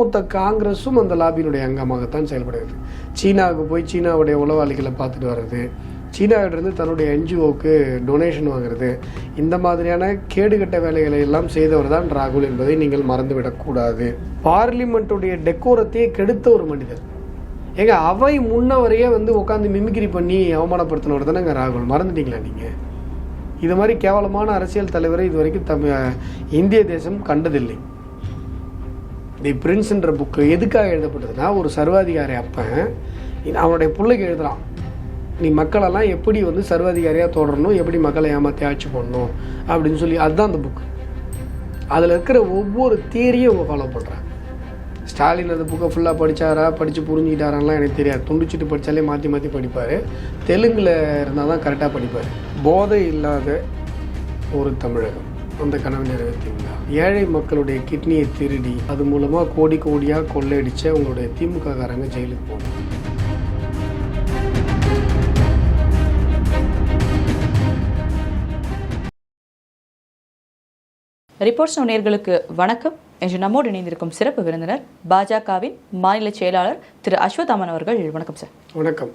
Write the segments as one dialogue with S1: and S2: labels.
S1: ஒட்டுமொத்த காங்கிரஸும் அந்த லாபியினுடைய அங்கமாகத்தான் செயல்படுகிறது. சீனாவுக்கு போய் சீனாவுடைய உளவாளிகளை பார்த்துட்டு வர்றது சீனாவிலிருந்து தன்னுடைய என்ஜிஓக்கு டொனேஷன் வாங்குறது இந்த மாதிரியான கேடுகட்ட வேலைகளை எல்லாம் செய்தவர் தான் ராகுல் என்பதை நீங்கள் மறந்துவிடக்கூடாது. பார்லிமெண்ட்டுடைய டெக்கோரத்தையே கெடுத்த ஒரு மனிதர். ஏங்க அவை முன்னவரையே வந்து உட்காந்து மிமிக்ரி பண்ணி அவமானப்படுத்தினவர் தானேங்க ராகுல். மறந்துட்டீங்களா நீங்கள் இது மாதிரி கேவலமான அரசியல் தலைவரை இது வரைக்கும் தமிழ் இந்திய தேசம் கண்டதில்லை. தி பிரின்ஸ்ன்ற புக்கு எதுக்காக எழுதப்பட்டதுன்னா ஒரு சர்வாதிகாரி அப்பன் அவனுடைய பிள்ளைக்கு எழுதுகிறான் நீ மக்களெல்லாம் எப்படி வந்து சர்வாதிகாரியாக தொடரணும் எப்படி மக்களை ஏமாற்றி ஆட்சி பண்ணணும் அப்படின்னு சொல்லி அதுதான் அந்த புக்கு அதில் இருக்கிற ஒவ்வொரு தியரியும் அவங்க ஃபாலோ பண்ணுறாங்க ஸ்டாலின் அந்த புக்கை ஃபுல்லாக படித்தாரா படித்து புரிஞ்சுக்கிட்டாரான்லாம் எனக்கு தெரியாது. துண்டிச்சுட்டு படித்தாலே மாற்றி மாற்றி படிப்பார். தெலுங்கில் இருந்தால் தான் கரெக்டாக படிப்பார். போதை இல்லாத ஒரு தமிழகம். அந்த கனவு நிறைவேற்றிங்களா? ஏழை மக்களுடைய கிட்னியை திருடி அது மூலமாக கோடி கோடியாக கொள்ளையடிச்ச உங்களுடைய திமுக காரங்க ஜெயிலுக்கு போகணும்.
S2: ரிப்போர்ட்ஸ் நேயர்களுக்கு வணக்கம். என்று நம்மோடு இணைந்திருக்கும் சிறப்பு விருந்தினர் பாஜகவின் மாநில செயலாளர் திரு அஸ்வதாமன் அவர்கள். வணக்கம் சார்
S1: வணக்கம்.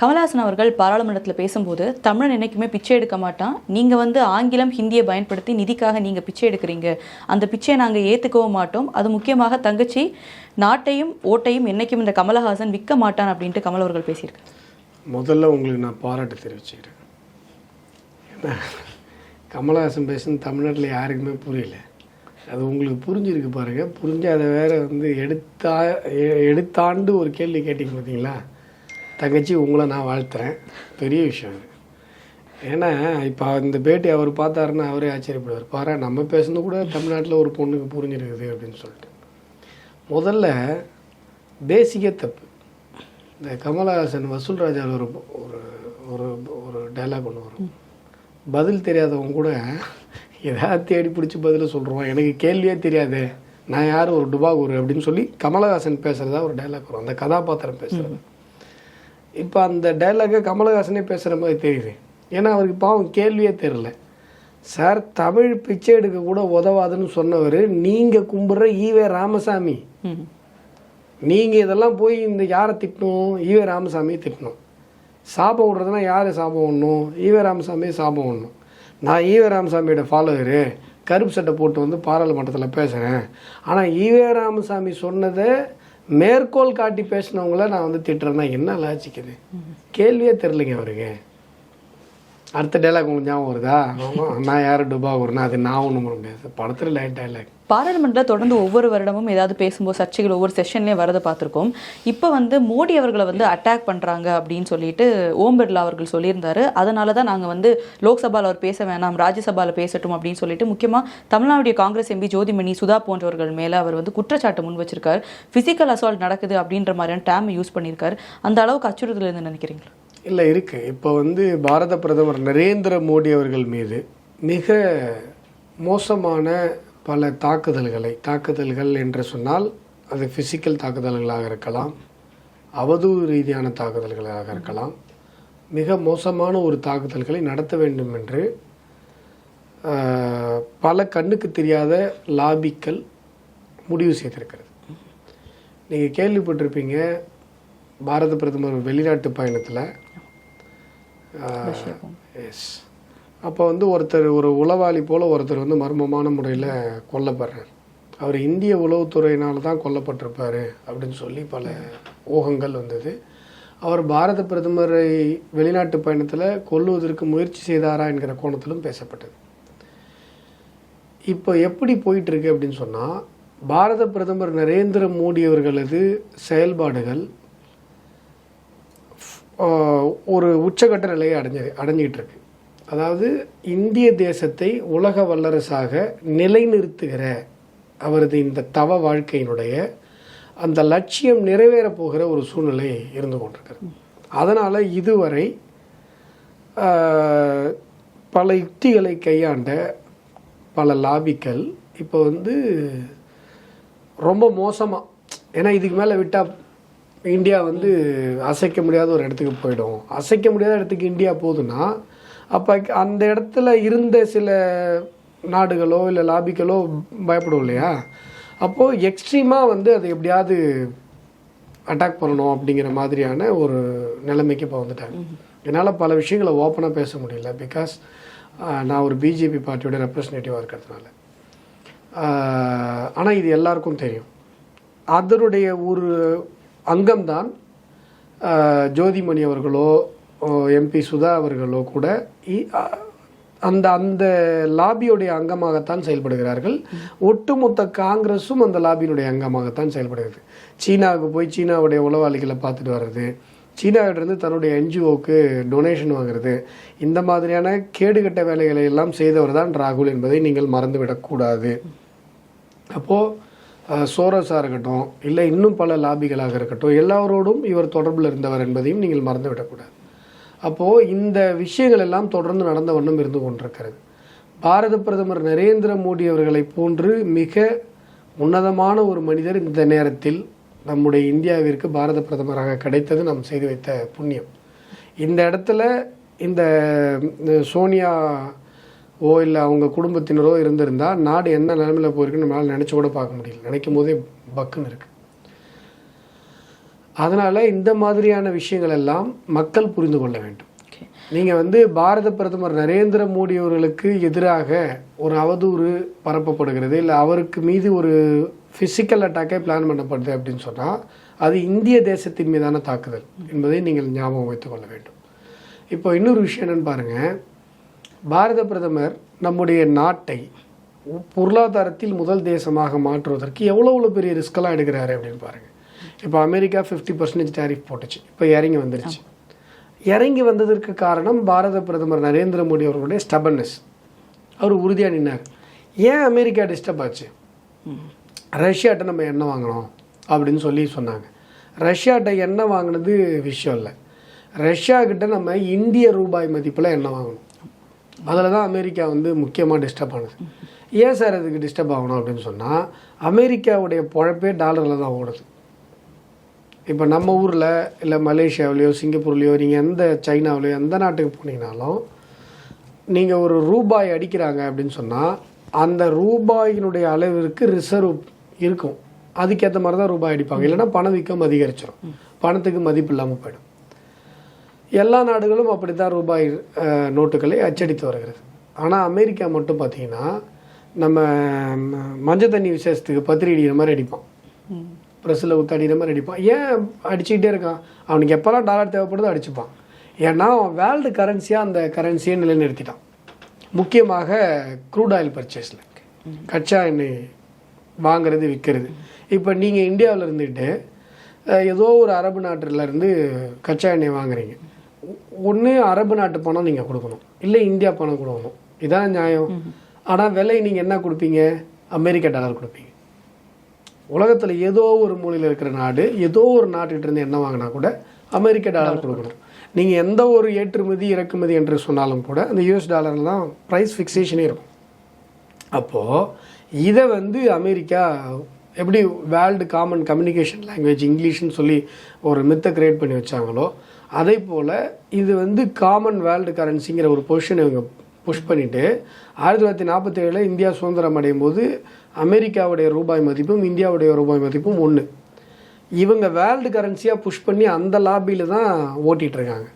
S2: கமலஹாசன் அவர்கள் பாராளுமன்றத்தில் பேசும்போது தமிழன் என்றைக்குமே பிச்சை எடுக்க மாட்டான். நீங்கள் வந்து ஆங்கிலம் ஹிந்தியை பயன்படுத்தி நிதிக்காக நீங்கள் பிச்சை எடுக்கிறீங்க. அந்த பிச்சையை நாங்கள் ஏற்றுக்கவும் மாட்டோம். அது முக்கியமாக தங்கச்சி நாட்டையும் ஓட்டையும் என்னைக்கும் இந்த கமலஹாசன் விற்க மாட்டான் அப்படின்ட்டு கமல் அவர்கள் பேசியிருக்காரு.
S1: முதல்ல உங்களுக்கு நான் பாராட்டு தெரிவிச்சுக்கிறேன். ஏன்னா கமலஹாசன் பேசுன தமிழ்நாட்டில் யாருக்குமே புரியல. அது உங்களுக்கு புரிஞ்சிருக்கு பாருங்கள் புரிஞ்சு அதை வேறு வந்து எடுத்தா எ- எடுத்தாண்டு ஒரு கேள்வி கேட்டிங்க பார்த்தீங்களா தங்கச்சி உங்களை நான் வாழ்த்துறேன். பெரிய விஷயம் அது ஏன்னா இப்போ இந்த பேட்டி அவர் பார்த்தாருன்னா அவரே ஆச்சரியப்படுவார். பாரு நம்ம பேசுனது கூட தமிழ்நாட்டில் ஒரு பொண்ணுக்கு புரிஞ்சிருக்குது அப்படின்னு சொல்லிட்டு. முதல்ல பேசிக்கே தப்பு. இந்த கமலஹாசன் வசூல் ராஜாவில் ஒரு ஒரு ஒரு ஒரு டைலாக் ஒன்று வரும். பதில் தெரியாதவங்க கூட ஏதாவது தேடி பிடிச்சி பதில் சொல்கிறோம் எனக்கு கேள்வியே தெரியாது. நான் யார்? ஒரு டுபாகூர் அப்படின்னு சொல்லி கமலஹாசன் பேசுகிறதா ஒரு டைலாக் வரும். அந்த கதாபாத்திரம் பேசுகிறது இப்போ அந்த டைலாக்கை கமலஹாசனே பேசுகிற மாதிரி தெரியுது. ஏன்னா அவருக்கு பாவம் கேள்வியே தெரில சார் தமிழ் பிச்சை எடுக்க கூட உதவாதுன்னு சொன்னவர் நீங்கள் கும்பிட்ற ஈவே ராமசாமி. நீங்கள் இதெல்லாம் போய் இந்த யாரை திட்டணும்? ஈவே ராமசாமியை திட்டணும். சாபம் விடுறதுனா யார் சாபம் விடணும்? ஈவே ராமசாமியை சாபம் விடணும். நான் ஈவே ராமசாமியோட ஃபாலோவரு கருப்பு சட்டை போட்டு வந்து பாராளுமன்றத்தில் பேசுகிறேன் ஆனால் ஈவே ராமசாமி சொன்னதை மேற்கோள் காட்டி பேசினவங்கள நான் வந்து திட்டுறேன்னா என்ன லாஜிக்குது கேள்வியே தெரிலங்க அவருக்கு. அடுத்த டைலாக் உங்களுக்கு ஞாபகம் வருதா? நான் யார்? டுபா அது நான் ஒன்றும் பண்ண முடியாது. படத்தில் லைட் டைலாக்
S2: பாராளுமன்றத்தில் தொடர்ந்து ஒவ்வொரு வருடமும் ஏதாவது பேசும்போது சர்ச்சைகள் ஒவ்வொரு செஷன்லேயும் வரதை பார்த்துருக்கோம். இப்போ வந்து மோடி அவர்களை வந்து அட்டாக் பண்ணுறாங்க அப்படின்னு சொல்லிட்டு ஓம் பிர்லா அவர்கள் சொல்லியிருந்தாரு. அதனால தான் நாங்கள் வந்து லோக்சபாவில் அவர் பேச வேணாம் ராஜ்யசபாவில் பேசட்டும் அப்படின்னு சொல்லிட்டு முக்கியமாக தமிழ்நாடுடைய காங்கிரஸ் எம்பி ஜோதிமணி சுதா போன்றவர்கள் மேலே அவர் வந்து குற்றச்சாட்டு முன் வச்சிருக்காரு. ஃபிசிக்கல் அசால்ட் நடக்குது அப்படின்ற மாதிரியான டேம் யூஸ் பண்ணியிருக்காரு. அந்த அளவுக்கு அச்சுறுத்தல் இருந்து நினைக்கிறீங்களா?
S1: இல்லை இருக்குது இப்போ வந்து பாரத பிரதமர் நரேந்திர மோடி அவர்கள் மீது மிக மோசமான பல தாக்குதல்களை தாக்குதல்கள் என்று சொன்னால் அது ஃபிசிக்கல் தாக்குதல்களாக இருக்கலாம் அவதூறு ரீதியான தாக்குதல்களாக இருக்கலாம். மிக மோசமான ஒரு தாக்குதல்களை நடத்த வேண்டும் என்று பல கண்ணுக்கு தெரியாத லாபிக்கள் முடிவு செய்திருக்கிறது. நீங்கள் கேள்விப்பட்டிருப்பீங்க பாரத பிரதமர் வெளிநாட்டு பயணத்தில் எஸ் அப்போ வந்து ஒருத்தர் ஒரு உளவாளி போல் ஒருத்தர் வந்து மர்மமான முறையில் கொல்லப்படுறார். அவர் இந்திய உளவுத்துறையினால தான் கொல்லப்பட்டிருப்பார் அப்படின்னு சொல்லி பல ஊகங்கள் வந்தது. அவர் பாரத பிரதமரை வெளிநாட்டு பயணத்தில் கொல்லுவதற்கு முயற்சி செய்தாரா என்கிற கோணத்திலும் பேசப்பட்டது. இப்போ எப்படி போயிட்டு இருக்கு அப்படின்னு சொன்னால் பாரத பிரதமர் நரேந்திர மோடி அவர்களது செயல்பாடுகள் ஒரு உச்சகட்ட நிலையை அடைஞ்ச அடைஞ்சிக்கிட்டு இருக்கு அதாவது இந்திய தேசத்தை உலக வல்லரசாக நிலைநிறுத்துகிற அவரது இந்த தவ வாழ்க்கையினுடைய அந்த லட்சியம் நிறைவேற போகிற ஒரு சூழ்நிலை இருந்து கொண்டிருக்கிறது. அதனால் இதுவரை பல யுக்திகளை கையாண்ட பல லாபிக்கள் இப்போ வந்து ரொம்ப மோசமாக ஏன்னா இதுக்கு மேலே விட்டால் இந்தியா வந்து அசைக்க முடியாத ஒரு இடத்துக்கு போயிடும். அசைக்க முடியாத இடத்துக்கு இந்தியா போகுதுன்னா அப்போ அந்த இடத்துல இருந்த சில நாடுகளோ இல்லை லாபிக்களோ பயப்படும் இல்லையா? அப்போது எக்ஸ்ட்ரீமாக வந்து அதை எப்படியாவது அட்டாக் பண்ணணும் அப்படிங்கிற மாதிரியான ஒரு நிலைமைக்கு இப்போ வந்துட்டாங்க. என்னால் பல விஷயங்களை ஓப்பனாக பேச முடியல பிகாஸ் நான் ஒரு பிஜேபி பார்ட்டியோட ரெப்ரசன்டேட்டிவாக இருக்கிறதுனால. ஆனால் இது எல்லாருக்கும் தெரியும். அதனுடைய ஒரு அங்கம்தான் ஜோதிமணி அவர்களோ எம்பி சுதா அவர்களோ கூட இ- அந்த அந்த லாபியுடைய அங்கமாகத்தான் செயல்படுகிறார்கள். ஒட்டுமொத்த காங்கிரஸும் அந்த லாபியினுடைய அங்கமாகத்தான் செயல்படுகிறது. சீனாவுக்கு போய் சீனாவுடைய உளவாளிகளை பார்த்துட்டு வர்றது சீனாவிலிருந்து தன்னுடைய என்ஜிஓக்கு டொனேஷன் வாங்குறது இந்த மாதிரியான கேடுகட்ட வேலைகளை எல்லாம் செய்தவர் தான் ராகுல் என்பதை நீங்கள் மறந்துவிடக்கூடாது. அப்போது சோரஸாக இருக்கட்டும் இல்லை இன்னும் பல லாபிகளாக இருக்கட்டும் எல்லாரோடும் இவர் தொடர்பில் இருந்தவர் என்பதையும் நீங்கள் மறந்துவிடக்கூடாது. அப்போது இந்த விஷயங்கள் எல்லாம் தொடர்ந்து நடந்த வண்ணம் இருந்து கொண்டிருக்கிறது. பாரத பிரதமர் நரேந்திர மோடி அவர்களைப் போன்று மிக உன்னதமான ஒரு மனிதர் இந்த நேரத்தில் நம்முடைய இந்தியாவிற்கு பாரத பிரதமராக கிடைத்தது நாம் செய்து வைத்த புண்ணியம். இந்த இடத்துல இந்த இந்த சோனியா ஓ இல்லை அவங்க குடும்பத்தினரோ இருந்திருந்தா நாடு என்ன நிலைமையில் போயிருக்குன்னு நம்மளால் நினச்சி கூட பார்க்க முடியல. நினைக்கும் போதே பக்குன்னு இருக்கு. அதனால இந்த மாதிரியான விஷயங்கள் எல்லாம் மக்கள் புரிந்து கொள்ள வேண்டும். நீங்கள் வந்து பாரத பிரதமர் நரேந்திர மோடி அவர்களுக்கு எதிராக ஒரு அவதூறு பரப்பப்படுகிறது. இல்லை அவருக்கு மீது ஒரு ஃபிசிக்கல் அட்டாக்கே பிளான் பண்ணப்படுது அப்படின்னு சொன்னால் அது இந்திய தேசத்தின் மீதான தாக்குதல் என்பதை நீங்கள் ஞாபகம் வைத்துக் கொள்ள வேண்டும். இப்போ இன்னொரு விஷயம் என்னன்னு பாருங்கள் பாரத பிரதமர் நம்முடைய நாட்டை பொருளாதாரத்தில் முதல் தேசமாக மாற்றுவதற்கு எவ்வளோ எவ்வளோ பெரிய ரிஸ்கெல்லாம் எடுக்கிறாரு அப்படின்னு பாருங்கள் இப்போ அமெரிக்கா ஃபிஃப்டி பர்சன்டேஜ் டேரிஃப் போட்டுச்சு. இப்போ இறங்கி வந்துருச்சு. இறங்கி வந்ததற்கு காரணம் பாரத பிரதமர் நரேந்திர மோடி அவர்களுடைய ஸ்டபன்னஸ் அவர் உறுதியாக நின்னார். ஏன் அமெரிக்கா டிஸ்டர்ப் ஆச்சு? ரஷ்யாட்ட நம்ம எண்ணெய் வாங்கினோம் அப்படின்னு சொல்லி சொன்னாங்க. ரஷ்யாட்ட எண்ணெய் வாங்கினது விஷயம் இல்லை. ரஷ்யா கிட்ட நம்ம இந்திய ரூபாய் மதிப்பில் எண்ணெய் வாங்கணும். அதில் தான் அமெரிக்கா வந்து முக்கியமாக டிஸ்டர்ப் ஆனது. ஏன் சார் அதுக்கு டிஸ்டர்ப் ஆகணும் அப்படின்னு சொன்னால் அமெரிக்காவுடைய பொழப்பே டாலரில் தான் ஓடுது. இப்போ நம்ம ஊரில் இல்லை மலேசியாவிலையோ சிங்கப்பூர்லேயோ நீங்கள் எந்த சைனாவிலையோ எந்த நாட்டுக்கு போனீங்கனாலும் நீங்கள் ஒரு ரூபாய் அடிக்கிறாங்க அப்படின்னு சொன்னால் அந்த ரூபாயினுடைய அளவிற்கு ரிசர்வ் இருக்கும். அதுக்கேற்ற மாதிரி தான் ரூபாய் அடிப்பாங்க. இல்லைன்னா பணவீக்கம் அதிகரிச்சிடும் பணத்துக்கு மதிப்பு இல்லாமல் போயிடும். எல்லா நாடுகளும் அப்படி தான் ரூபாய் நோட்டுகளை அச்சடித்து வருகிறது. ஆனால் அமெரிக்கா மட்டும் பார்த்தீங்கன்னா நம்ம மஞ்சள் தண்ணி விசேஷத்துக்கு பத்திரி அடிக்கிற மாதிரி அடிப்பான். ப்ரெஸ்ஸில் ஊற்றி அடிக்கிற மாதிரி அடிப்பான். ஏன் அடிச்சுக்கிட்டே இருக்கான்? அவனுக்கு எப்போல்லாம் டாலர் தேவைப்படுதோ அடிச்சுப்பான். ஏன்னா அவன் வேர்ல்டு கரன்சியாக அந்த கரன்சியை நிலைநிறுத்திட்டான். முக்கியமாக க்ரூட் ஆயில் பர்ச்சேஸில் கச்சா எண்ணெய் வாங்குறது விற்கிறது. இப்போ நீங்கள் இந்தியாவில் இருந்துட்டு அஹ், ஏதோ ஒரு அரபு நாட்டுல இருந்து கச்சா எண்ணெய் வாங்குறீங்க. ஒன்று அரபு நாட்டு பணம் நீங்கள் கொடுக்கணும். இல்லை இந்தியா பணம் கொடுக்கணும் இதான் நியாயம். ஆனால் விலை நீங்கள் என்ன கொடுப்பீங்க? அமெரிக்கா டாலர் கொடுப்பீங்க. உலகத்தில் ஏதோ ஒரு மூலையில் இருக்கிற நாடு ஏதோ ஒரு நாட்டுக்கிட்ட இருந்து என்ன வாங்கினா கூட அமெரிக்க டாலர் கொடுக்கணும். நீங்கள் எந்த ஒரு ஏற்றுமதி இறக்குமதி என்று சொன்னாலும் கூட அந்த யூஎஸ் டாலரில் தான் ப்ரைஸ் ஃபிக்சேஷனே இருக்கும். அப்போது இதை வந்து அமெரிக்கா எப்படி வேர்ல்டு காமன் கம்யூனிகேஷன் லாங்குவேஜ் இங்கிலீஷ்னு சொல்லி ஒரு மித்தை கிரியேட் பண்ணி வச்சாங்களோ அதே போல் இது வந்து காமன் வேர்ல்டு கரன்சிங்கிற ஒரு பொசிஷன் இவங்க புஷ் பண்ணிவிட்டு ஆயிரத்தி தொள்ளாயிரத்தி நாற்பத்தி ஏழில் இந்தியா சுதந்திரம் அடையும் போது அமெரிக்காவுடைய ரூபாய் மதிப்பும் இந்தியாவுடைய ரூபாய் மதிப்பும் ஒன்று இவங்க வேர்ல்டு கரன்சியாக புஷ் பண்ணி அந்த லாபியில் தான் ஓட்டிகிட்டு இருக்காங்க.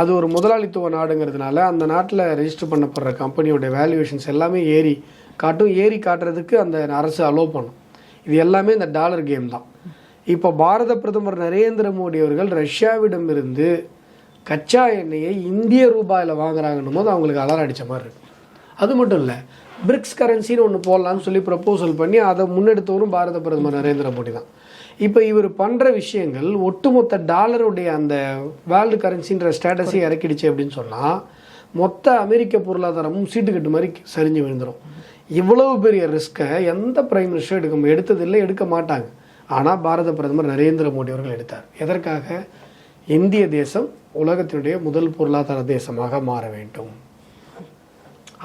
S1: அது ஒரு முதலாளித்துவ நாடுங்கிறதுனால அந்த நாட்டில் ரெஜிஸ்டர் பண்ணப்படுற கம்பெனியோடைய வேல்யூவேஷன்ஸ் எல்லாமே ஏறி காட்டும். ஏறி காட்டுறதுக்கு அந்த அரசு அலோவ் பண்ணும். இது எல்லாமே இந்த டாலர் கேம் தான். இப்போ பாரத பிரதமர் நரேந்திர மோடி அவர்கள் ரஷ்யாவிடமிருந்து கச்சா எண்ணெயை இந்திய ரூபாயில் வாங்குறாங்கன்னும் போது அவங்களுக்கு அலர் அடித்த மாதிரி இருக்கு. அது மட்டும் இல்லை பிரிக்ஸ் கரன்சின்னு ஒன்று போடலான்னு சொல்லி ப்ரப்போசல் பண்ணி அதை முன்னெடுத்தவரும் பாரத பிரதமர் நரேந்திர மோடி தான். இப்போ இவர் பண்ணுற விஷயங்கள் ஒட்டுமொத்த டாலருடைய அந்த வேர்ல்டு கரன்சின்ற ஸ்டேட்டஸை இறக்கிடுச்சு அப்படின்னு சொன்னால் மொத்த அமெரிக்க பொருளாதாரமும் சீட்டுக்கட்டு மாதிரி சரிஞ்சு விழுந்துடும் இவ்வளவு பெரிய ரிஸ்க்கை எந்த பிரைம் மினிஸ்டர் எடுக்க எடுத்ததில்லை எடுக்க மாட்டாங்க. ஆனால் பாரத பிரதமர் நரேந்திர மோடி அவர்கள் எடுத்தார். எதற்காக? இந்திய தேசம் உலகத்தினுடைய முதல் பொருளாதார தேசமாக மாற வேண்டும்.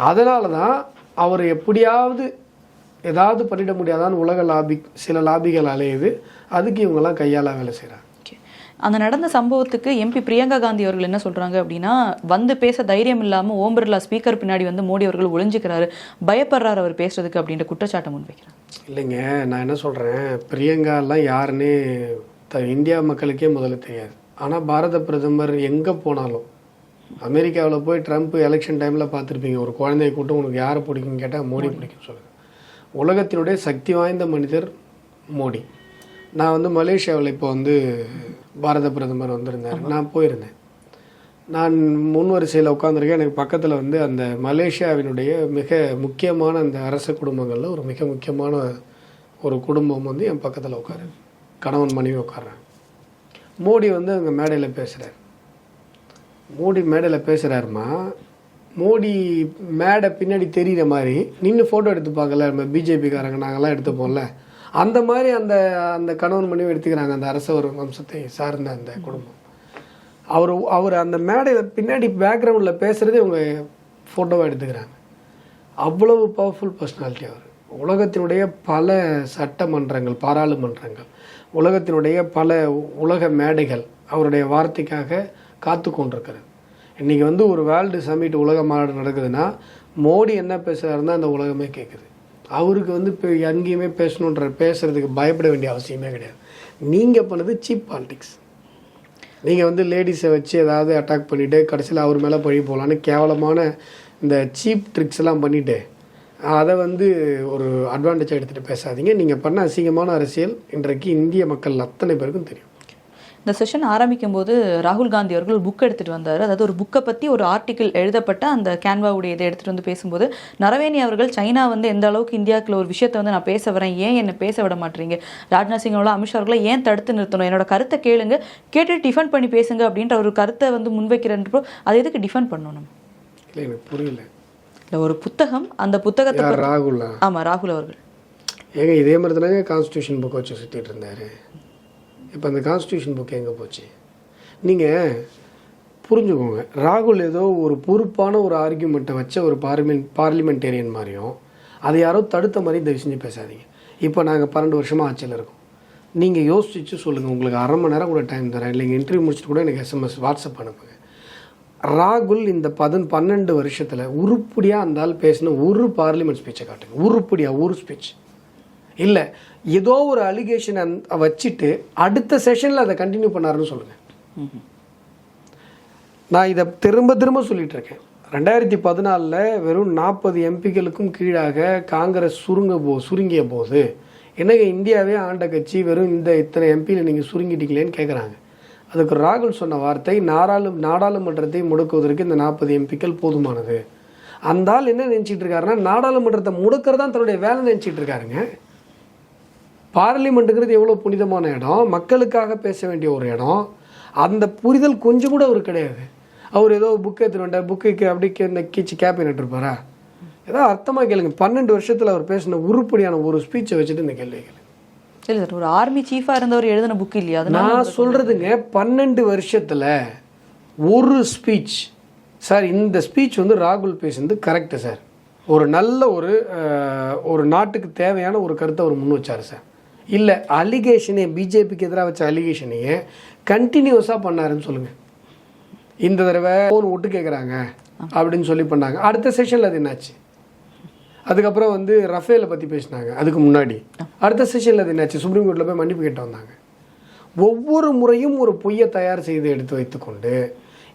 S1: அதனால தான் அவர் எப்படியாவது ஏதாவது பண்ணிட முடியாதான்னு உலக லாபி சில லாபிகள் அலையுது. அதுக்கு இவங்கெல்லாம் கையால் வேலை செய்கிறாங்க
S2: அந்த நடந்த சம்பவத்துக்கு எம்பி பிரியங்கா காந்தி அவர்கள் என்ன சொல்றாங்க அப்படின்னா வந்து பேச தைரியம் இல்லாம ஓம் பிர்லா ஸ்பீக்கர் பின்னாடி வந்து மோடி அவர்கள் ஒளிஞ்சுக்கிறாரு பயப்படுறாரு அவர் பேசுறதுக்கு அப்படின்ற குற்றச்சாட்டை முன்வைக்கிறார்.
S1: இல்லைங்க நான் என்ன சொல்கிறேன் பிரியங்காலாம் யாருன்னே த இந்தியா மக்களுக்கே முதல்ல தெரியாது. ஆனால் பாரத பிரதமர் எங்கே போனாலும் அமெரிக்காவில் போய் ட்ரம்ப் எலெக்ஷன் டைமில் பார்த்துருப்பீங்க ஒரு குழந்தைய கூட்டம் உனக்கு யாரை பிடிக்கும்னு கேட்டால் மோடி பிடிக்கும் சொல்லுங்கள் உலகத்தினுடைய சக்தி வாய்ந்த மனிதர் மோடி. நான் வந்து மலேசியாவில் இப்போ வந்து பாரத பிரதமர் வந்திருந்தார். நான் போயிருந்தேன். நான் முன் வரிசையில் உட்காந்துருக்கேன் எனக்கு பக்கத்தில் வந்து அந்த மலேசியாவினுடைய மிக முக்கியமான அந்த அரச குடும்பங்களில் ஒரு மிக முக்கியமான ஒரு குடும்பம் வந்து என் பக்கத்தில் உட்காரு. கணவன் மனைவி உட்கார்றாங்க. மோடி வந்து அங்கே மேடையில் பேசுகிறார் மோடி மேடையில் பேசுகிறாருமா மோடி மேடை பின்னாடி தெரிகிற மாதிரி நின்று ஃபோட்டோ எடுத்துப்பாங்கல்ல நம்ம பிஜேபிக்காரங்க நாங்கள்லாம் எடுத்துப்போம்ல. அந்த மாதிரி அந்த அந்த கணவன் மனைவி எடுத்துக்கிறாங்க அந்த அரசவர் வம்சத்தை சார்ந்த அந்த குடும்பம். அவர் அவர் அந்த மேடையில் பின்னாடி பேக்ரவுண்டில் பேசுகிறதே இவங்க ஃபோட்டோவாக எடுத்துக்கிறாங்க. அவ்வளவு பவர்ஃபுல் பர்சனாலிட்டி அவர். உலகத்தினுடைய பல சட்டமன்றங்கள் பாராளுமன்றங்கள் உலகத்தினுடைய பல உலக மேடைகள் அவருடைய வார்த்தைக்காக காத்து கொண்டிருக்கிறது. இன்றைக்கி வந்து ஒரு வேர்ல்டு சமிட் உலக மாநாடு நடக்குதுன்னா மோடி என்ன பேசுகிறாருன்னா அந்த உலகமே கேட்குது அவருக்கு வந்து இப்போ எங்கேயுமே பேசணுன்ற பேசுகிறதுக்கு பயப்பட வேண்டிய அவசியமே கிடையாது. நீங்கள் பண்ணது சீப் பாலிடிக்ஸ் நீங்கள் வந்து லேடிஸை வச்சு ஏதாவது அட்டாக் பண்ணிவிட்டு கடைசியில் அவர் மேலே பழி போகலான்னு கேவலமான இந்த சீப் ட்ரிக்ஸ் எல்லாம் பண்ணிவிட்டு அதை வந்து ஒரு அட்வான்டேஜாக எடுத்துகிட்டு பேசாதீங்க. நீங்கள் பண்ண அசிங்கமான அரசியல் இன்றைக்கு இந்திய மக்கள் அத்தனை பேருக்கும் தெரியும்.
S2: இந்த செஷன் ஆரம்பிக்கும் போது ராகுல் காந்தி அவர்கள் புக் எடுத்துட்டு வந்தார். அதாவது ஒரு புக்கை பற்றி ஒரு ஆர்டிக்கிள் எழுதப்பட்ட அந்த கேன்வாவுடைய இதை எடுத்துட்டு வந்து பேசும்போது நரவேணி அவர்கள் சைனா வந்து எந்த அளவுக்கு இந்தியாவுக்குள்ள ஒரு விஷயத்தை வந்து நான் பேச வரேன்? ஏன் என்னை பேச விட மாட்டீங்க? ராஜ்நாத் சிங்கோட அமித்ஷா அவர்களை ஏன் தடுத்து நிறுத்தணும்? என்னோட கருத்தை கேளுங்க. கேட்டு டிஃபெண்ட் பண்ணி பேசுங்க அப்படின்ற ஒரு கருத்தை வந்து முன்வைக்கிறன்றப்போ அதை எதுக்கு டிஃபெண்ட் பண்ணணும்
S1: இல்லை எனக்கு புரியல.
S2: இல்லை ஒரு புத்தகம் அந்த புத்தகத்தை
S1: ராகுலா?
S2: ஆமா ராகுல் அவர்கள்.
S1: ஏங்க இதே மாதிரி தானே கான்ஸ்டியூஷன் புக் வச்சு சுற்றிட்டு இருந்தார்? இப்போ அந்த கான்ஸ்டியூஷன் புக் எங்கே போச்சு? நீங்கள் புரிஞ்சுக்கோங்க. ராகுல் ஏதோ ஒரு பொறுப்பான ஒரு ஆர்கியூமெண்ட்டை வச்ச ஒரு பார்லிமெண்ட் பார்லிமெண்டேரியன் மாதிரியும் அதை யாரோ தடுத்த மாதிரி தயவு செஞ்சு பேசாதீங்க. இப்போ நாங்கள் பன்னெண்டு வருஷமாக ஆட்சியில் இருக்கோம். நீங்கள் யோசிச்சு சொல்லுங்கள் உங்களுக்கு அரை மணி நேரம் கூட டைம் தரேன். இல்லைங்க இன்டர்வியூ முடிச்சுட்டு கூட எனக்கு எஸ்எம்எஸ் வாட்ஸ்அப் அனுப்புங்க. ராகுல் இந்த பதின் பன்னெண்டு வருஷத்தில் உருப்படியாக அந்த ஆள் பேசின ஒரு பார்லிமெண்ட் ஸ்பீச்சை காட்டுங்க. உருப்படியாக ஒரு ஸ்பீச் இல்லை ஏதோ ஒரு அலிகேஷன் வச்சுட்டு அடுத்த செஷனில் அதை கண்டினியூ பண்ணாருன்னு சொல்லுங்கள் நான் இதை திரும்ப திரும்ப சொல்லிட்டு இருக்கேன். ரெண்டாயிரத்தி பதினாலில் வெறும் நாற்பது எம்பிக்களுக்கும் கீழாக காங்கிரஸ் சுருங்க போ சுருங்கிய போது என்னங்க இந்தியாவே ஆண்ட கட்சி வெறும் இந்த இத்தனை எம்பியில் நீங்கள் சுருங்கிட்டீங்களேன்னு கேட்குறாங்க அதுக்கு ராகுல் சொன்ன வார்த்தை நாடாளு நாடாளுமன்றத்தை முடக்குவதற்கு இந்த நாற்பது எம்பிக்கள் போதுமானது. அந்த ஆள் என்ன நினச்சிட்டு இருக்காருன்னா நாடாளுமன்றத்தை முடக்கிறதான் தன்னுடைய வேலை நினச்சிட்டு இருக்காருங்க. பார்லிமெண்ட்டுங்கிறது எவ்வளோ புனிதமான இடம் மக்களுக்காக பேச வேண்டிய ஒரு இடம். அந்த புரிதல் கொஞ்சம் கூட அவருக்கு கிடையாது. அவர் ஏதோ புக் எடுத்துட்டு வந்தார் புக்குக்கு அப்படியே இந்த கீச்சு கேப்பை நட்டுருப்பாரா ஏதோ அர்த்தமாக கேளுங்க. பன்னெண்டு வருஷத்தில் அவர் பேசின உருப்படியான ஒரு ஸ்பீச்சை வச்சுட்டு இந்த கேள்வி கேளுங்க.
S2: சரி சார் ஒரு ஆர்மி சீஃபா இருந்தவர் எழுதின புக் இல்லையா?
S1: நான் சொல்கிறதுங்க பன்னெண்டு வருஷத்தில் ஒரு ஸ்பீச் சார் இந்த ஸ்பீச் வந்து ராகுல் பேசுனது கரெக்டு சார் ஒரு நல்ல ஒரு ஒரு நாட்டுக்கு தேவையான ஒரு கருத்தை அவர் முன் வச்சார் சார் இல்லை அலிகேஷனே பிஜேபிக்கு எதிராக வச்ச அலிகேஷனையே கண்டினியூஸாக பண்ணாருன்னு சொல்லுங்கள் இந்த தடவை ஃபோன் விட்டு கேட்குறாங்க அப்படின்னு சொல்லி பண்ணாங்க. அடுத்த செஷனில் அது என்னாச்சு? அதுக்கப்புறம் வந்து ரஃபேலை பற்றி பேசினாங்க அதுக்கு முன்னாடி. அடுத்த செஷனில் அது என்னாச்சு? சுப்ரீம் கோர்ட்டில் போய் மன்னிப்பு கேட்டு வந்தாங்க. ஒவ்வொரு முறையும் ஒரு பொய்யை தயார் செய்து எடுத்து வைத்துக்கொண்டு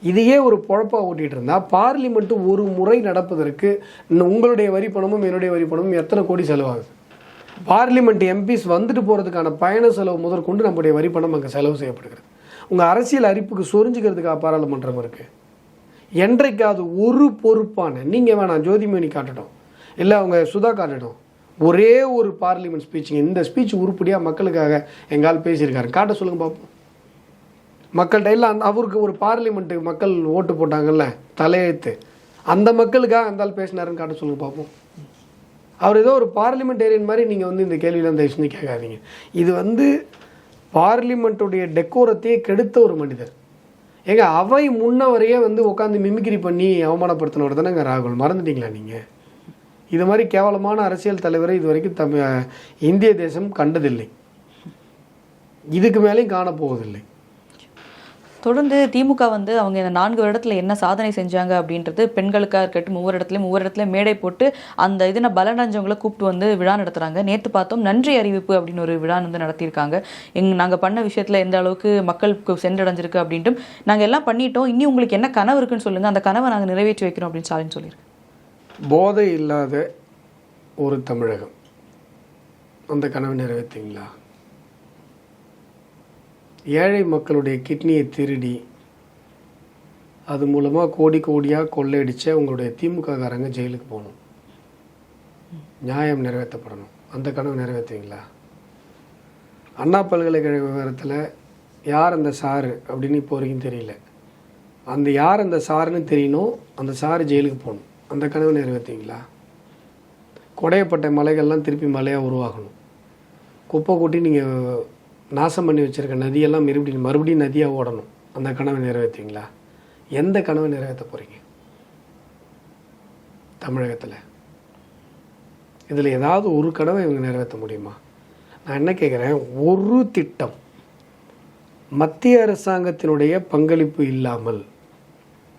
S1: இதையே ஒரு பொழப்பாக ஓட்டிகிட்டு இருந்தால் பார்லிமெண்ட்டு ஒரு முறை நடப்பதற்கு உங்களுடைய வரி பணமும் என்னுடைய வரி பணமும் எத்தனை கோடி செலவாகுது? பார்லிமெண்ட் எம்பிஸ் வந்துட்டு போகிறதுக்கான பயண செலவு முதற்கொண்டு நம்முடைய வரி பணம் அங்கே செலவு செய்யப்படுகிறது. உங்கள் அரசியல் அறிப்புக்கு சொரிஞ்சுக்கிறதுக்காக பாராளுமன்றம் இருக்குது என்றைக்காவது ஒரு பொறுப்பான நீங்கள் வேணாம் ஜோதிமணி காட்டட்டும் இல்லை அவங்க சுதா காட்டட்டும் ஒரே ஒரு பார்லிமெண்ட் ஸ்பீச்சுங்க இந்த ஸ்பீச் உருப்படியாக மக்களுக்காக எங்கால் பேசியிருக்காரு. காட்ட சொல்லுங்க பார்ப்போம் மக்கள்கிட்ட இல்லை அந்த அவருக்கு ஒரு பார்லிமெண்ட்டு மக்கள் ஓட்டு போட்டாங்கல்ல தலையெழுத்து அந்த மக்களுக்காக அந்த ஆள் பேசினாருன்னு காட்ட சொல்லுங்க பார்ப்போம் அவர் ஏதோ ஒரு பார்லிமெண்டேரியன் மாதிரி நீங்கள் வந்து இந்த கேள்வியெல்லாம் தயவு செஞ்சு கேட்காதீங்க. இது வந்து பார்லிமெண்ட்டுடைய டெக்கோரத்தையே கெடுத்த ஒரு மனிதர். ஏங்க அவை முன்னவரையே வந்து உட்காந்து மிமிக்ரி பண்ணி அவமானப்படுத்தினவர் தானேங்க ராகுல்? மறந்துட்டீங்களா நீங்கள் இது மாதிரி கேவலமான அரசியல் தலைவரை இது வரைக்கும் தம் இந்திய தேசம் கண்டதில்லை. இதுக்கு மேலேயும் காணப்போவதில்லை.
S2: தொடர்ந்து திமுக வந்து அவங்க இந்த நான்கு வருடத்தில் என்ன சாதனை செஞ்சாங்க அப்படின்றது பெண்களுக்காக இருக்கட்டும் ஒவ்வொரு இடத்துலையும் ஒவ்வொரு இடத்துலையும் மேடை போட்டு அந்த இதில் பலனடைஞ்சவங்களை கூப்பிட்டு வந்து விழா நடத்துறாங்க. நேற்று பார்த்தோம் நன்றி அறிவிப்பு அப்படின்னு ஒரு விழா வந்து நடத்தியிருக்காங்க. எங் நாங்கள் பண்ண விஷயத்துல எந்த அளவுக்கு மக்களுக்கு சென்றடைஞ்சிருக்கு அப்படின்ட்டு நாங்கள் எல்லாம் பண்ணிட்டோம். இனி உங்களுக்கு என்ன கனவு இருக்குன்னு சொல்லுங்க. அந்த கனவை நாங்கள் நிறைவேற்றி வைக்கிறோம் அப்படின்னு ஸ்டாலின் சொல்லியிருக்கேன்
S1: போதை இல்லாத ஒரு தமிழகம். அந்த கனவை நிறைவேற்றிங்களா ஏழை மக்களுடைய கிட்னியை திருடி அது மூலமாக கோடி கோடியாக கொள்ளையடிச்ச உங்களுடைய திமுககாரங்க ஜெயிலுக்கு போகணும். நியாயம் நிறைவேற்றப்படணும். அந்த கனவு நிறைவேற்றுவீங்களா? அண்ணா பல்கலைக்கழக விவகாரத்தில் யார் அந்த சாரு அப்படின்னு இப்போ வரைக்கும் தெரியல. அந்த யார் அந்த சாருன்னு தெரியணும். அந்த சாரு ஜெயிலுக்கு போகணும். அந்த கனவு நிறைவேற்றுவீங்களா? குடையப்பட்ட மலைகள்லாம் திருப்பி மலையாக உருவாகணும். குப்பை கூட்டி நீங்கள் நாசம் பண்ணி வச்சுருக்க நதியெல்லாம் மறுபடியும் மறுபடியும் நதியாக ஓடணும். அந்த கனவை நிறைவேற்றுவீங்களா எந்த கனவை நிறைவேற்ற போகிறீங்க தமிழகத்தில். இதில் ஏதாவது ஒரு கனவை இவங்க நிறைவேற்ற முடியுமா? நான் என்ன கேட்குறேன் ஒரு திட்டம். மத்திய அரசாங்கத்தினுடைய பங்களிப்பு இல்லாமல்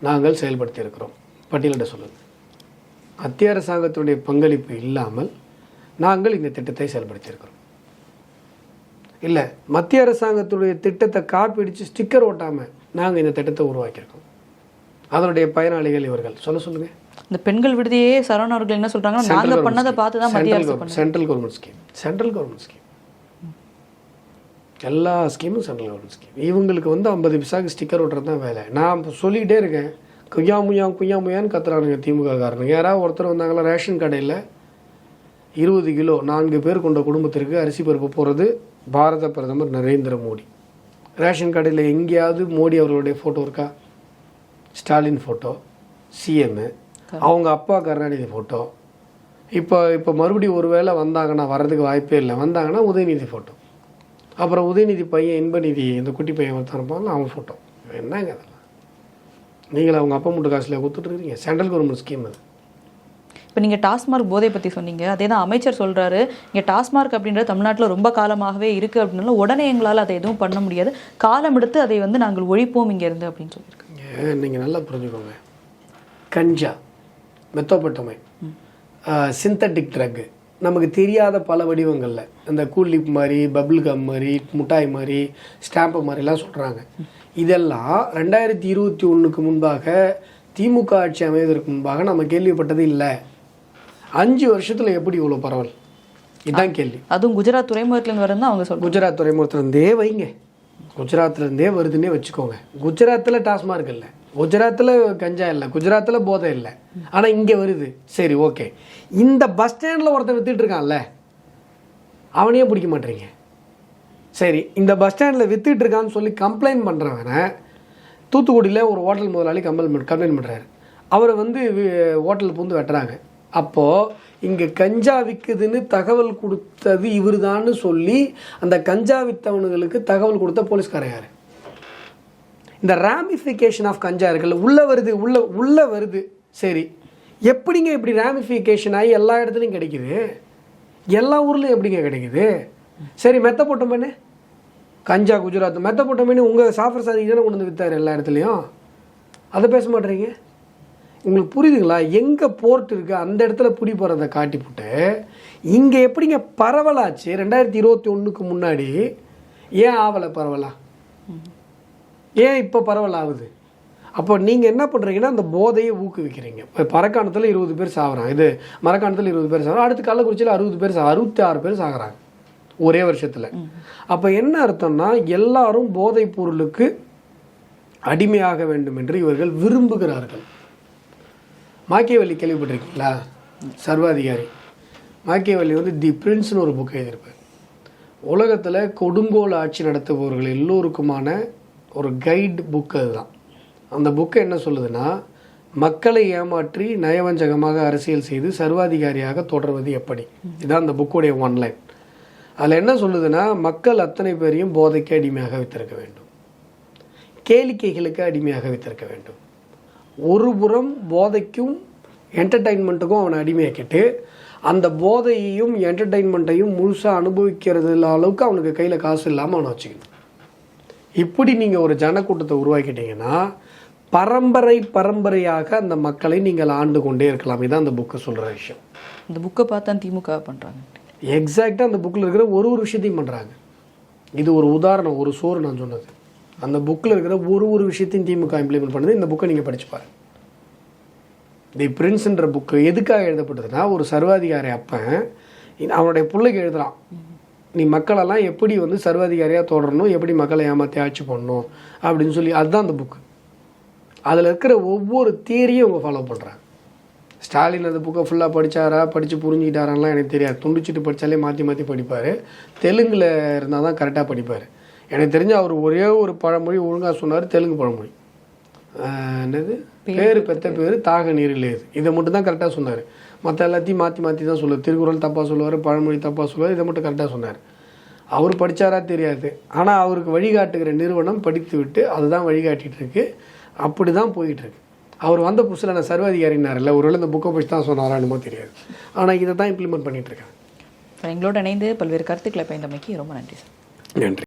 S1: நாங்கள் செயல்படுத்தியிருக்கிறோம். பட்டியலிட சொல்லுங்கள் மத்திய அரசாங்கத்தினுடைய பங்களிப்பு இல்லாமல் நாங்கள் இந்த திட்டத்தை செயல்படுத்தியிருக்கிறோம். இல்லை மத்திய அரசாங்கத்துடைய திட்டத்தை காப்பி அடித்து ஸ்டிக்கர் ஒட்டாமல் நாங்கள் இந்த திட்டத்தை உருவாக்கியிருக்கோம். அதனுடைய பயனாளிகள் இவர்கள். சொல்ல சொல்லுங்கள்
S2: இந்த பெண்கள் விடுதியே சரவண அவர்கள் என்ன சொல்றாங்கன்னா நாங்க பண்ணதை பார்த்து தான் மத்திய அரசு
S1: central government scheme central government scheme எல்லா ஸ்கீமும் சென்ட்ரல் கவர்மெண்ட் ஸ்கீம் இவங்களுக்கு வந்து ஐம்பது பிசாக்கு ஸ்டிக்கர் ஒட்டுறது தான் வேலை. நான் இப்ப சொல்லிக்கிட்டே இருக்கேன். குய்யா முய்யா குய்யா முய்யான்னு கத்துறானுங்க திமுக காரனுங்க. யாராவது ஒருத்தர் வந்தாங்களா ரேஷன் கடையில்? இருபது கிலோ நான்கு பேர் கொண்ட குடும்பத்திற்கு அரிசி பருப்பு போகிறது பாரத பிரதமர் நரேந்திர மோடி. ரேஷன் கடையில் எங்கேயாவது மோடி அவர்களுடைய ஃபோட்டோ இருக்கா? ஸ்டாலின் ஃபோட்டோ சிஎம்மு அவங்க அப்பா கருணாநிதி ஃபோட்டோ இப்போ இப்போ மறுபடியும் ஒரு வேளை வந்தாங்கன்னா வர்றதுக்கு வாய்ப்பே இல்லை. வந்தாங்கன்னா உதயநிதி ஃபோட்டோ அப்புறம் உதயநிதி பையன் இன்பநிதி இந்த குட்டி பையன் ஒருத்தன் இருப்பாங்க அவங்க ஃபோட்டோ என்னங்க அதெல்லாம்? நீங்களே அவங்க அப்பா மூட்டு காசில் கொடுத்துட்ருக்கீங்க சென்ட்ரல் கவர்மெண்ட் ஸ்கீம் அது.
S2: இப்போ நீங்கள் டாஸ்மார்க் போதை பற்றி சொன்னீங்க அதே தான் அமைச்சர் சொல்கிறாரு இங்கே டாஸ்மார்க் அப்படின்றது தமிழ்நாட்டில் ரொம்ப காலமாகவே இருக்குது அப்படின்னாலும் உடனே எங்களால் அதை எதுவும் பண்ண முடியாது. காலம் எடுத்து அதை வந்து நாங்கள் ஒழிப்போம் இங்கேருந்து அப்படின்னு சொல்லியிருக்காங்க.
S1: நீங்கள் நல்லா புரிஞ்சுக்கோங்க. கஞ்சா மெத்தோப்பட்டமை சிந்தட்டிக் ட்ரக்கு நமக்கு தெரியாத பல வடிவங்களில். இந்த கூலிப் மாதிரி பபிள் கம் மாதிரி முட்டாய் மாதிரி ஸ்டாம்பு மாதிரிலாம் சொல்கிறாங்க இதெல்லாம் ரெண்டாயிரத்தி இருபத்தி ஒன்றுக்கு முன்பாக திமுக ஆட்சி அமைவதற்கு முன்பாக நம்ம கேள்விப்பட்டது இல்லை. அஞ்சு வருஷத்தில் எப்படி இவ்வளோ பரவல்? இதுதான் கேள்வி.
S2: அதுவும் குஜராத் துறைமுகத்துலேருந்து வரணும் அவங்க சொல்கிறாங்க
S1: குஜராத் துறைமுகத்துலேருந்தே வைங்க. குஜராத்லேருந்தே வருதுன்னே வச்சுக்கோங்க. குஜராத்தில் டாஸ்மார்க் இல்லை. குஜராத்தில் கஞ்சா இல்லை. குஜராத்தில் போதை இல்லை. ஆனால் இங்கே வருது. சரி ஓகே. இந்த பஸ் ஸ்டாண்டில் ஒருத்தன் வித்துட்டு இருக்கான்ல அவனையே பிடிக்க மாட்டீங்க. சரி இந்த பஸ் ஸ்டாண்டில் வித்துட்டு இருக்கான்னு சொல்லி கம்ப்ளைண்ட் பண்ணுறவனை தூத்துக்குடியில் ஒரு ஹோட்டல் முதலாளி கம்ப்ளைண்ட் கம்ப்ளைண்ட் பண்ணுறாரு அவரை வந்து ஹோட்டலில் பூந்து வெட்டுறாங்க. அப்போது இங்கே கஞ்சா விற்குதுன்னு தகவல் கொடுத்தது இவர் தான்னு சொல்லி அந்த கஞ்சா விற்றவனுங்களுக்கு தகவல் கொடுத்த போலீஸ்காரன் யார்? இந்த ராமிஃபிகேஷன் ஆஃப் கஞ்சா இருக்குல்ல உள்ளே வருது உள்ள உள்ளே வருது. சரி எப்படிங்க இப்படி ராமிஃபிகேஷன் ஆகி எல்லா இடத்துலையும் கிடைக்குது? எல்லா ஊர்லேயும் எப்படிங்க கிடைக்குது? சரி மெத்த போட்டோமேனு கஞ்சா குஜராத் மெத்த போட்டோமேனு உங்கள் சாஃபர் சாதிக்கு தானே கொண்டு வந்து விற்றாரு எல்லா இடத்துலையும்? அதை பேச மாட்டேறீங்க? உங்களுக்கு புரியுதுங்களா? எங்கே போர்ட் இருக்குது அந்த இடத்துல புடி போகிறத காட்டி போட்டு இங்கே எப்படிங்க பரவலாச்சு? ரெண்டாயிரத்தி இருபத்தி ஒன்றுக்கு முன்னாடி ஏன் ஆவலை பரவலா? ஏன் இப்போ பரவல் ஆகுது அப்போ நீங்கள் என்ன பண்ணுறீங்கன்னா அந்த போதையை ஊக்குவிக்கிறீங்க. இப்போ பறக்காணத்தில் இருபது பேர் சாகுறாங்க இது மரக்காணத்தில் இருபது பேர் சாகுறாங்க அடுத்து கள்ளக்குறிச்சியில் அறுபது பேர் அறுபத்தி ஆறு பேர் சாகுறாங்க. ஒரே வருஷத்தில். அப்போ என்ன அர்த்தம்னா எல்லாரும் போதைப் பொருளுக்கு அடிமையாக வேண்டும் என்று இவர்கள் விரும்புகிறார்கள். மாக்கியவல்லி கேள்விப்பட்டிருக்கீங்களா? சர்வாதிகாரி. மாக்கியவல்லி வந்து தி பிரின்ஸ்னு ஒரு புக் எழுதியிருப்பார். உலகத்தில் கொடுங்கோல் ஆட்சி நடத்துபவர்கள் எல்லோருக்குமான ஒரு கைடு புக் அதுதான். அந்த புக்கு என்ன சொல்லுதுன்னா மக்களை ஏமாற்றி நயவஞ்சகமாக அரசியல் செய்து சர்வாதிகாரியாக தொடர்வது எப்படி? இதுதான் அந்த புக்குடைய ஒன்லைன் அதில் என்ன சொல்லுதுன்னா மக்கள் அத்தனை பேரையும் போதைக்கு அடிமையாக வைத்திருக்க வேண்டும். கேளிக்கைகளுக்கு அடிமையாக வைத்திருக்க வேண்டும். ஒரு புறம் போதைக்கும் என்டர்டைன்மெண்ட்டுக்கும் அவனை அடிமையாக்கிட்டு அந்த போதையையும் என்டர்டைன்மெண்ட்டையும் முழுசாக அனுபவிக்கிறது அளவுக்கு அவனுக்கு கையில் காசு இல்லாமல் அவனை வச்சுக்கணும். இப்படி நீங்கள் ஒரு ஜனக்கூட்டத்தை உருவாக்கிட்டீங்கன்னா பரம்பரை பரம்பரையாக அந்த மக்களை நீங்கள் ஆண்டு கொண்டே இருக்கலாம். இதான் அந்த புக்கு சொல்கிற விஷயம்.
S2: இந்த புக்கை பார்த்தா திமுக பண்றாங்க.
S1: எக்ஸாக்டாக அந்த புக்கில் இருக்கிற ஒரு ஒரு விஷயத்தையும் பண்ணுறாங்க இது ஒரு உதாரணம் ஒரு சோறு நான் சொன்னது. அந்த புக்கில் இருக்கிற ஒரு ஒரு விஷயத்தையும் திமுக இம்ப்ளிமெண்ட் பண்ணுது. இந்த புக்கை நீங்கள் படிச்சு பாருங்கள் தி பிரின்ஸ்ன்ற புக்கு எதுக்காக எழுதப்பட்டதுன்னா ஒரு சர்வாதிகாரி அப்பன் அவனுடைய பிள்ளைக்கு எழுதுகிறான் நீ மக்களெல்லாம் எப்படி வந்து சர்வாதிகாரியாக தொடரணும்? எப்படி மக்களை ஏமாற்றி ஆட்சி பண்ணணும்? அப்படின்னு சொல்லி அதுதான் அந்த புக்கு அதில் இருக்கிற ஒவ்வொரு தியரியும் அவங்க ஃபாலோ பண்ணுறாங்க ஸ்டாலின் அந்த புக்கை ஃபுல்லாக படிச்சாரா? படித்து புரிஞ்சுக்கிட்டாரான்லாம் எனக்கு தெரியாது. துண்டிச்சிட்டு படித்தாலே மாற்றி மாற்றி படிப்பார். தெலுங்கில் இருந்தால் தான் கரெக்டாக படிப்பார். எனக்கு தெரிஞ்சு அவர் ஒரே ஒரு பழமொழி ஒழுங்காக சொன்னார் தெலுங்கு பழமொழி. என்னது? பேர் பெத்த பேர் தாக நீரில் இது இதை மட்டும் தான் கரெக்டாக சொன்னார். மற்ற எல்லாத்தையும் மாற்றி மாற்றி தான் சொல்லுவார். திருக்குறள் தப்பாக சொல்லுவார் பழமொழி தப்பாக சொல்லுவார் இதை மட்டும் கரெக்டாக சொன்னார். அவர் படிச்சாரா தெரியாது. ஆனால் அவருக்கு வழிகாட்டுகிற நிறுவனம் படித்து விட்டு அதுதான் வழிகாட்டிட்டு இருக்கு. அப்படி தான் போயிட்டு இருக்கு. அவர் வந்த புதுசில் நான் சர்வாதிகாரினார்ல ஒருவேளை இந்த புக்கை பற்றி தான் சொன்னாரா என்னமோ தெரியாது. ஆனால் இதை தான் இம்ப்ளிமெண்ட் பண்ணிட்டு இருக்காங்க
S2: எங்களோட இணைந்து பல்வேறு கருத்துக்களை பயந்தமைக்கு ரொம்ப நன்றி சார்.
S1: நன்றி.